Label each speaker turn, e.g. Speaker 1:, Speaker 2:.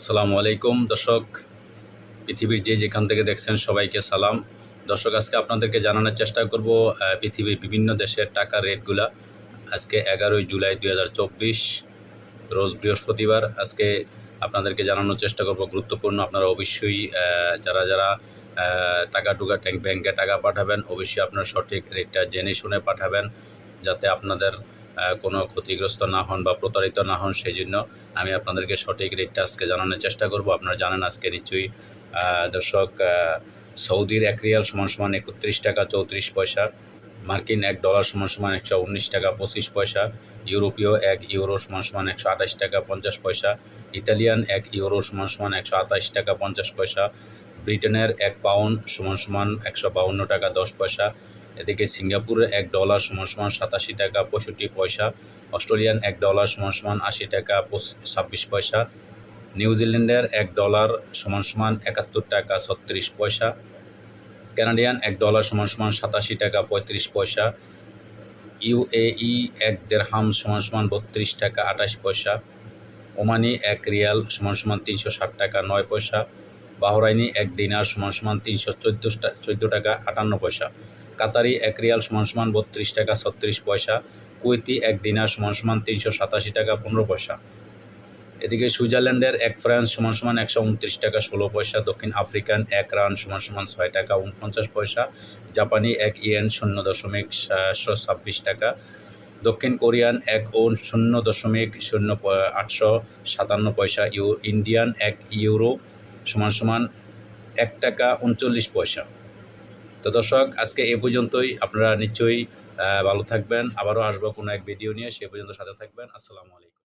Speaker 1: আসসালামু আলাইকুম। দর্শক, পৃথিবীর যে যেখান থেকে দেখছেন সবাইকে সালাম। দর্শক, আজকে আপনাদেরকে জানানোর চেষ্টা করব পৃথিবীর বিভিন্ন দেশের টাকার রেটগুলা। আজকে এগারোই জুলাই দু হাজার চব্বিশ, রোজ বৃহস্পতিবার। আজকে আপনাদেরকে জানানোর চেষ্টা করব, গুরুত্বপূর্ণ। আপনারা অবশ্যই যারা যারা টাকা টুকা ব্যাংকে টাকা পাঠাবেন, অবশ্যই আপনার সঠিক রেটটা জেনে শুনে পাঠাবেন, যাতে আপনাদের কোনো ক্ষতিগ্রস্ত না হন বা প্রতারিত না হন সেই জন্য আমি আপনাদেরকে সঠিক রেটটা আজকে জানানোর চেষ্টা করব। আপনারা জানেন আজকে নিশ্চয়ই দর্শক সৌদির এক রিয়াল সমান সমান একত্রিশ টাকা চৌত্রিশ পয়সা, মার্কিন এক ডলার সমান সমান একশো উনিশ টাকা পঁচিশ পয়সা, ইউরোপীয় এক ইউরো সমান সমান একশো আঠাশ টাকা পঞ্চাশ পয়সা, ইতালিয়ান এক ইউরো সমান সমান একশো আঠাশ টাকা পঞ্চাশ পয়সা, ব্রিটেনের এক পাউন্ড সমান সমান একশো বাউন্ন টাকা দশ পয়সা এদিকে সিঙ্গাপুরের এক ডলার সমান সমান সাতাশি টাকা পঁয়ষট্টি পয়সা, অস্ট্রেলিয়ান এক ডলার সমান সমান আশি টাকা ছাব্বিশ পয়সা নিউজিল্যান্ডের এক ডলার সমান সমান একাত্তর টাকা ছত্রিশ পয়সা, কানাডিয়ান এক ডলার সমান সমান সাতাশি টাকা পঁয়ত্রিশ পয়সা, ইউএই এক দেড়হাম সমান সমান বত্রিশ টাকা আঠাশ পয়সা, ওমানি এক রিয়াল সমান সমান তিনশো ষাট টাকা নয় পয়সা, বাহরাইনি এক দিনার সমান সমান তিনশো চোদ্দ চোদ্দ টাকা আটান্ন পয়সা। কাতারি এক রিয়াল সমান সমান বত্রিশ টাকা ছত্রিশ পয়সা, কুয়েতি এক দিনার সমান সমান তিনশো সাতাশি টাকা পনেরো পয়সা। এদিকে সুইজারল্যান্ডের এক ফ্রান্স সমান সমান একশো উনত্রিশ টাকা ষোলো পয়সা, দক্ষিণ আফ্রিকান এক রান সমান সমান ছয় টাকা উনপঞ্চাশ পয়সা, জাপানি এক ইয়েন শূন্য দশমিক সাতশো ছাব্বিশ টাকা, দক্ষিণ কোরিয়ান এক ও শূন্য দশমিক শূন্য আটশো সাতান্ন পয়সা, ইউ ইন্ডিয়ান এক ইউরো সমান সমান এক টাকা উনচল্লিশ পয়সা। তো দর্শক, আজকে এ পর্যন্তই। আপনারা নিশ্চয়ই ভালো থাকবেন। আবারও আসব কোনো এক ভিডিও নিয়ে। সে পর্যন্ত সাথে থাকবেন। আসসালামু আলাইকুম।